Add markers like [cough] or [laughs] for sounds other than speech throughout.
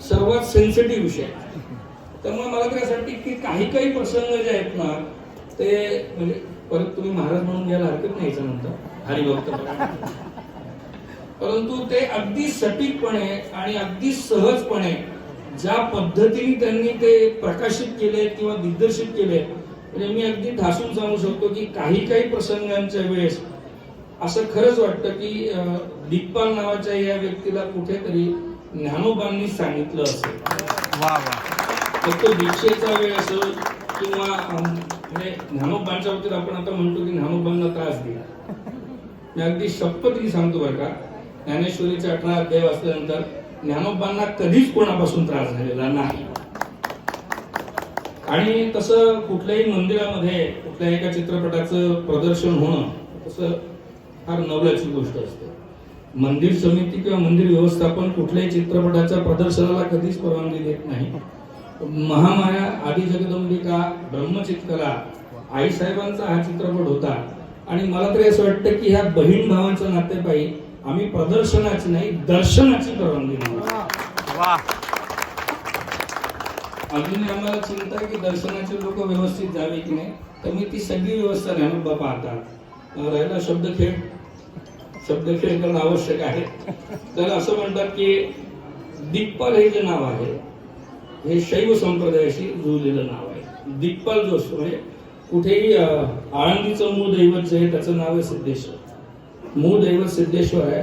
सर्वात सेन्सिटिव्ह विषय आहे. त्यामुळे मला तरी असं वाटतं की काही काही प्रसंग जे आहेत ना ते म्हणजे परत तुम्ही महाराज म्हणून घ्यायला हरकत नाही याच्यानंतर हरिभक्त परंतु ते अगदी सटीकपणे आणि अगदी सहजपणे ज्या पद्धतीने त्यांनी ते प्रकाशित केले किंवा दिग्दर्शित केले म्हणजे मी अगदी ठासून सांगू शकतो की काही काही प्रसंगांच्या वेळेस असं खरंच वाटतं की दिग्पाल नावाच्या या व्यक्तीला कुठेतरी ज्ञानोबांनी सांगितलं असेल. वा वा. तर तो दीक्षेचा वेळ असेल किंवा म्हणजे ज्ञानोबांच्या बाबतीत आपण आता म्हणतो की ज्ञानोबांना त्रास दिला. मी अगदी शपथही सांगतो बरं का ज्ञानेश्वरीचे अठरा अध्याय वाचल्यानंतर ज्ञानोबांना कधीच कोणापासून त्रास झालेला नाही. आणि तसं कुठल्याही मंदिरामध्ये कुठल्याही एका चित्रपटाचं प्रदर्शन होणं तसं फार नवल्याची गोष्ट असते. मंदिर समिती किंवा मंदिर व्यवस्थापन कुठल्याही चित्रपटाच्या प्रदर्शनाला कधीच परवानगी देत नाही. महामाया आदी जगदंबिका ब्रह्मचितकला आई साहेबांचा हा चित्रपट होता. आणि मला तरी असं वाटतं की ह्या बहीण भावांच्या नातेपायी आम्ही प्रदर्शनाची नाही दर्शनाची परवानगी नाही अजूनही आम्हाला चिंता आहे की दर्शनाचे लोक व्यवस्थित जावे की नाही तर मी ती सगळी व्यवस्था ज्ञानोबा पाहतात. अं, राहिला शब्दखेळ शब्दखेळ करणं आवश्यक आहे. तर असं म्हणतात की दिग्पाल हे जे नाव आहे हे शैव संप्रदायाशी जुळलेलं नाव आहे. दिग्पाल जो असतो म्हणजे कुठेही आळंदीचं मूळ दैवत जे आहे त्याचं नाव आहे सिद्धेश्वर. मूळ दैवत सिद्धेश्वर आहे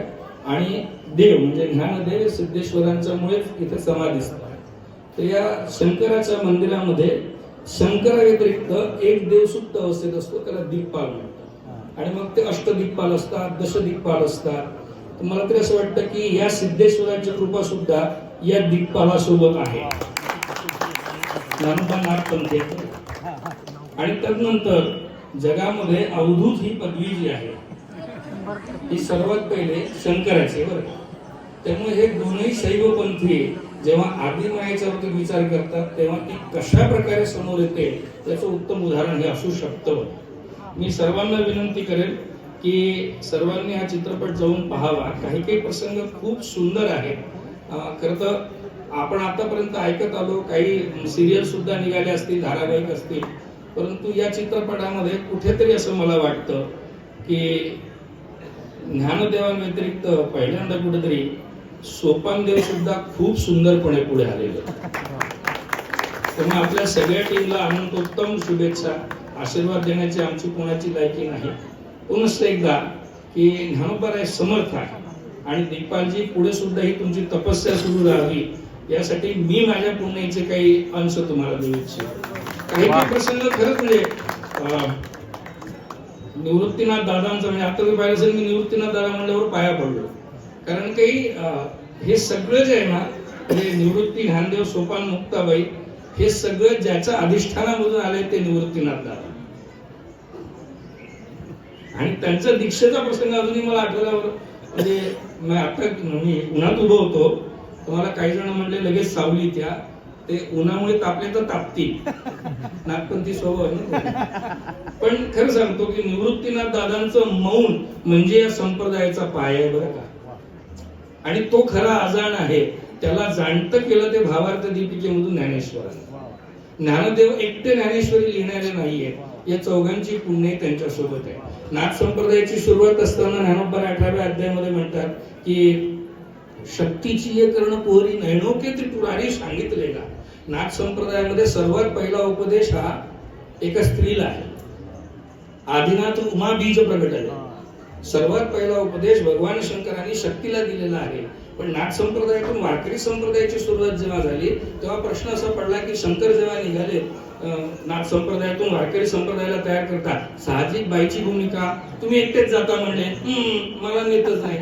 आणि देव म्हणजे ज्ञानदेव सिद्धेश्वरांच्यामुळेच इथे समाधीस्थ आहे. तर या शंकराच्या मंदिरामध्ये शंकराव्यतिरिक्त एक देवसुप्त अवस्थेत असतो त्याला दिग्पाल म्हणतात. आणि मग ते अष्टदिग्पाल असतात दशदिग्पाल असतात. मला तरी असं वाटतं की या सिद्धेश्वराची कृपा सुद्धा या दिग्पालासोबत आहे आणि त्यानंतर जगामध्ये अवधूत ही पदवी जी आहे ही सर्वात पहिले शंकराची बरं. त्यामुळे हे दोनही शैवपंथी जेव्हा आदिमायेच्या बाबतीत विचार करतात तेव्हा ती कशा प्रकारे समोर येते त्याचं उत्तम उदाहरण हे असू शकतं मी सर्वांना विनंती करेन की सर्वांनी हा चित्रपट जाऊन पाहावा. काही काही प्रसंग खूप सुंदर आहे खरं तर आपण आतापर्यंत ऐकत आलो काही सिरियल सुद्धा निघाले असतील धारावाहिक असतील. परंतु या चित्रपटामध्ये कुठेतरी असं मला वाटतं की ज्ञानदेवांव्यतिरिक्त पहिल्यांदा कुठेतरी सोपानदेव सुद्धा खूप सुंदरपणे पुढे आलेले त्यामुळे आपल्या सगळ्या टीमला अनंतोत्तम शुभेच्छा. आशीर्वाद देण्याची आमची कोणाची लायकी नाही. पुनश्च एकदा की ज्ञानोबाराय समर्थ आहे. आणि दिग्पालजी पुढे सुद्धा ही तुमची तपस्या सुरू राहावी यासाठी मी माझ्या पुण्याचे काही अंश तुम्हाला देऊ इच्छितो. काही काही प्रसंग खरंच म्हणजे निवृत्तीनाथ दादांचं म्हणजे आता जर पाहिलं असेल मी निवृत्तीनाथ दादा म्हणल्यावर पाया पडलो. कारण काही हे सगळं जे आहे ना म्हणजे निवृत्ती ज्ञानदेव सोपान मुक्ताबाई हे सगळं ज्याच्या अधिष्ठानामधून आले ते निवृत्तीनाथ दादा. आणि त्यांचा दीक्षेचा प्रसंग अजूनही मला आठवला. म्हणजे मी आता मी उन्हात उभं होतो तुम्हाला काही जण म्हणले लगेच सावली त्या. ते उन्हामुळे तापले तर तापतील. [laughs] नागपंथी स्वभाव. पण खरं सांगतो की निवृत्तीनाथ दादांचं मौन म्हणजे या संप्रदायाचा पाय आहे बरं का. आणि तो खरा अजाण आहे. त्याला जाणतं केलं ते भावार्थ दीपिकेमधून ज्ञानेश्वरांनी. ज्ञानदेव एकटे ज्ञानेश्वरी लिहिणारे नाहीये या चौघांची पुण्य त्यांच्यासोबत आहे. नाथ संप्रदायाची सुरुवात असताना ज्ञानोबा अठराव्या अध्यायामध्ये म्हणतात की शक्तीची हे करणं पोहरी नैणोके त्रिपुरारी सांगितलेला नाथ संप्रदायामध्ये सर्वात पहिला उपदेश हा एका स्त्रीला आहे. आदिनाथ उमा बीज प्रगट आहे. सर्वात पहिला उपदेश भगवान शंकरांनी शक्तीला दिलेला आहे. पण नाथ संप्रदायातून वारकरी संप्रदायाची सुरुवात जेव्हा झाली तेव्हा प्रश्न असा पडला की शंकर जेव्हा निघाले नाथ संप्रदायातून वारकरी संप्रदायाला तयार करतात. साहजिक बाईची भूमिका. तुम्ही एकटेच जाता म्हणले "हम्म, मला नेतच नाही.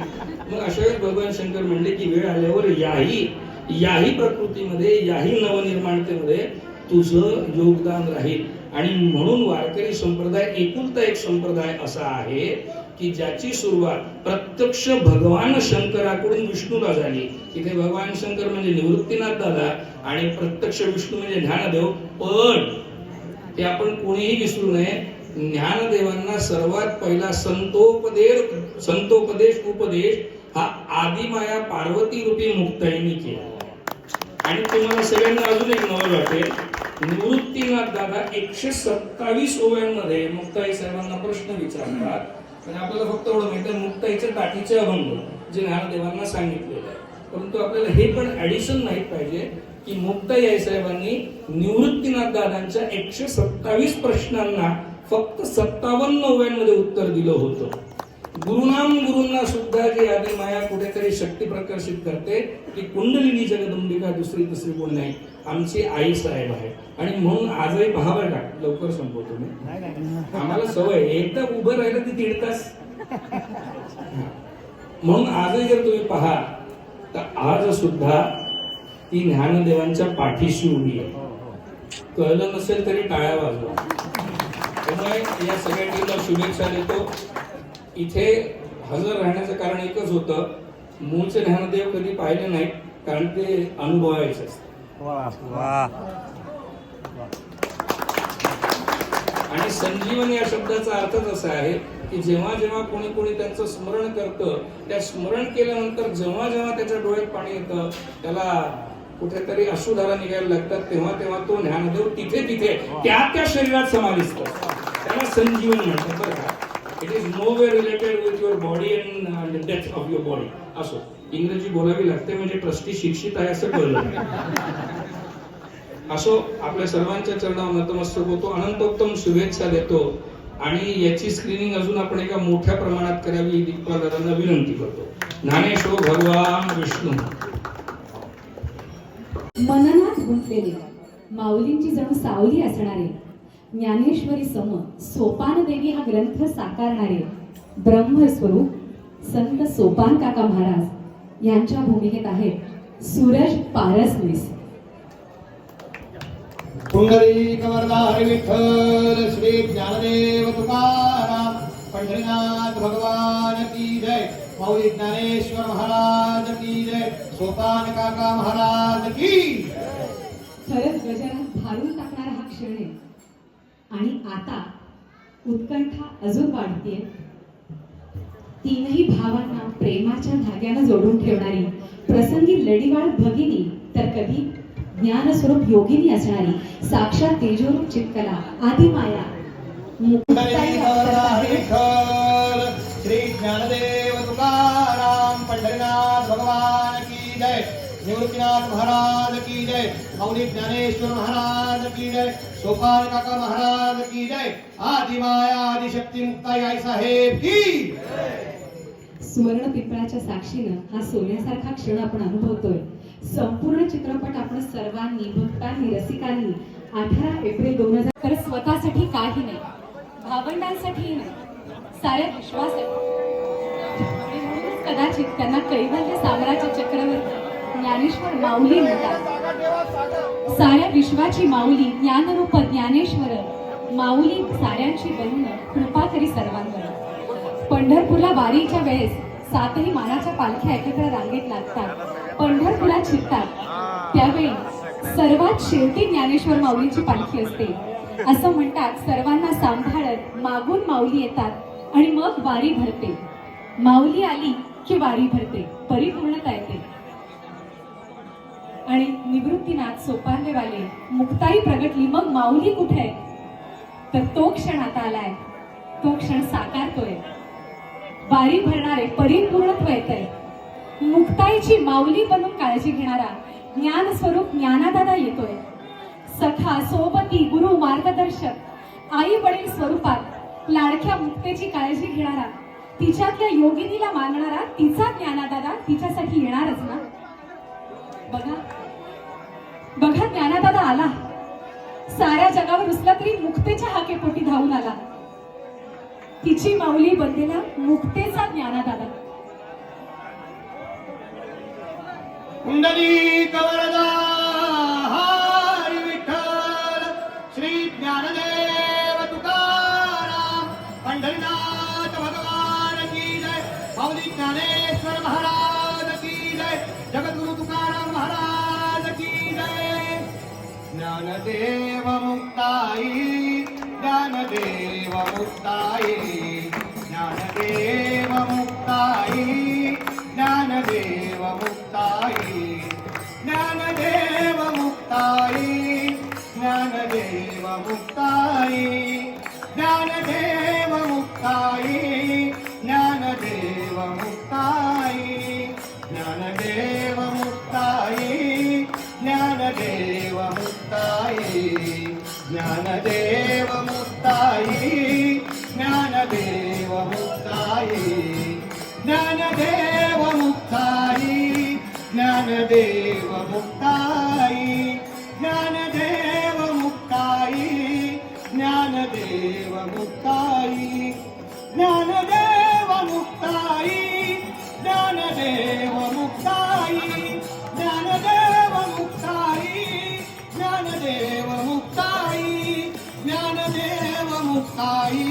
मग अशा वेळेस भगवान शंकर म्हणले की वेळ आल्यावर याही याही प्रकृतीमध्ये याही नवनिर्माणतेमध्ये तुझं योगदान राहील. आणि म्हणून वारकरी संप्रदाय एकुलता एक संप्रदाय असा आहे की ज्याची सुरुवात प्रत्यक्ष भगवान शंकराकडून विष्णूला झाली. तिथे भगवान शंकर म्हणजे निवृत्तीनाथ दादा आणि प्रत्यक्ष विष्णू म्हणजे ज्ञानदेव. पण ते आपण कोणीही विसरू नये. ज्ञानदेवांना सर्वात पहिला संतोपदेश संतोपदेश उपदेश हा आदिमाया पार्वती रूपी मुक्ताईनी केला. आणि तुम्हाला सगळ्यांना अजून एक नवल वाटेल. निवृत्तीनाथ दादा एकशे सत्तावीस ओव्यांमध्ये मुक्ताई साहेबांना प्रश्न विचारतात. आणि आपल्याला फक्त एवढं माहिती आहे टाकीचे अभंग जे ज्ञानदेवांना सांगितलेलं आहे. परंतु आपल्याला हे पण ऍडिशन नाही पाहिजे की मुक्ताई आई साहेबांनी निवृत्तीनाथ दादांच्या एकशे सत्तावीस प्रश्नांना फक्त सत्तावन्न ओव्यांमध्ये उत्तर दिलं होतं. गुरुनाम गुरुंना सुद्धा जी आधी माया कुठेतरी शक्ती प्रकर्षित करते की कुंडलिनी जगदंबिका दुसरी दुसरी कोण नाही. आमची आई साहेब आहे. आणि म्हणून आजही पहा बरं का लवकर संपवतो मी. आम्हाला सवय. एकदा उभं राहिलं ती दीड तास. म्हणून आजही जर तुम्ही पहा तर आज सुद्धा ती ज्ञानदेवांच्या पाठीशी उभी आहे. हो हो. कळलं नसेल तरी टाळ्या वाजवा. त्यामुळे या सगळ्या टीमला शुभेच्छा देतो. इथे हजर राहण्याचं कारण एकच होतं. मूळचे ज्ञानदेव कधी पाहिले नाहीत कारण ते अनुभवायचे असतात. वा. आणि संजीवन या शब्दाचा अर्थच असा आहे की जेव्हा जेव्हा कोणी कोणी त्यांचं स्मरण करतं त्या स्मरण केल्यानंतर जेव्हा जेव्हा त्याच्या डोळ्यात पाणी येतं त्याला कुठेतरी अश्रुधारा निघायला लागतात तेव्हा तेव्हा तो ज्ञानदेव तिथे तिथे त्या त्या शरीरात समाविष्ट त्याला संजीवन म्हणतात बरं का. It is no way related with your body and death of your body असो. इंग्रजी बोलावी लागते म्हणजे ट्रस्टी शिक्षित आहे असं कळलं असो आपल्या सर्वांच्या चरणावर नतमस्तक होतो अनंतोत्तम शुभेच्छा देतो आणि याची स्क्रीनिंग अजून आपण एका मोठ्या प्रमाणात करावी दिग्पालदारांना विनंती करतो. ज्ञानेश्वर भगवान विष्णू. मननात गुंतलेले माऊलींची जणू सावली असणारे ज्ञानेश्वरी सम सोपान देवी हा ग्रंथ साकारणारे ब्रह्मस्वरूप संत सोपान काका महाराज. यांच्या भूमिकेत आहेत सूरज पारसनीस. पुंडरीक वरदारी विठ्ठल श्री ज्ञानदेव तुकाराम पंढरीनाथ भगवान की जय. माऊली ज्ञानेश्वर महाराज की जय. सोपान काका महाराज की खरंच गजानन भारून टाकणारा हा क्षण आहे. आणि आता उत्कंठा अजून वाढते तीनही भावांना प्रेमाच्या धाग्यानं जोडून ठेवणारी प्रसंगी लढीवाळ भगिनी तर कधी ज्ञानस्वरूप योगिनी असणारी साक्षात तेजोरूप चित्कला आदिमाया. माया श्री ज्ञानदेव तुकाराम पंढरीनाथ भगवान की जय. निवृत्तीनाथ महाराज की जय. मौली ज्ञानेश्वर महाराज की जय. सोपान काका महाराज की जय. आदिमाया आदिशक्ती मुक्ताई आई साहेब की सुवर्ण पिंपळाच्या साक्षीनं हा सोन्यासारखा क्षण आपण अनुभवतोय. संपूर्ण चित्रपट आपण सर्वांनी भक्तांनी रसिकांनी अठरा एप्रिल दोन हजार तर स्वतःसाठी काही नाही भावंडांसाठी नाही साऱ्या विश्वासाठी कदाचित त्यांना कैवल्य साम्राज्य चक्रवर्ती ज्ञानेश्वर माऊली म्हणतात. साऱ्या विश्वाची माऊली ज्ञानरूप ज्ञानेश्वर माऊली साऱ्यांची बनून कृपा करी सर्वांवर. पंढरपूरला वारीच्या वेळेस सातही मानाच्या पालख्या एकत्र रांगेत लागतात. पंढरपुरात शिकतात त्यावेळी सर्वात शेवटी ज्ञानेश्वर माऊलींची पालखी असते. असं म्हणतात सर्वांना सांभाळत मागून माऊली येतात आणि मग वारी भरते. माऊली आली की वारी भरते परिपूर्णता येते. आणि निवृत्तीनाथ सोपानदेवाले मुक्ताई प्रगटली मग माऊली कुठे? आहे तर तो क्षण आता आलाय. तो क्षण साकारतोय. वारी भरणारे परिपूर्णत्व येतंय मुक्ताईची माऊली बनून काळजी घेणारा ज्ञान स्वरूप ज्ञानादादा येतोय. सखा सोबती गुरु मार्गदर्शक आई वडील स्वरूपात लाडक्या मुक्तेची काळजी घेणारा तिच्यातल्या योगिनीला मानणारा तिचा ज्ञानादादा तिच्यासाठी येणारच ना? बघा. बघा ज्ञानादादा आला. साऱ्या जगावर रुसला तरी मुक्तेच्या हाकेपोटी धावून आला. तिची माऊली बनलेला मुक्तेचा ज्ञानादादा आला. वरदा हरी विठ्ठल श्री ज्ञानदेव तुकाराम पंढरीनाथ भगवान की जय माऊली ज्ञानेश्वर महाराज की जय जगद्गुरु तुकाराम महाराज की जय. ज्ञानदेव मुक्ताई ज्ञानदेव मुक्ताई ज्ञानदेव मुक्ताई ज्ञानदेव मुक्ताई ज्ञानदेव मुक्ताई ज्ञानदेव मुक्ताई ज्ञानदेव मुक्ताई ज्ञानदेव मुक्ताई ज्ञानदेव मुक्ताई ज्ञानदेव मुक्ताई ज्ञानदेव मुक्ताई ज्ञानदेव मुक्ताई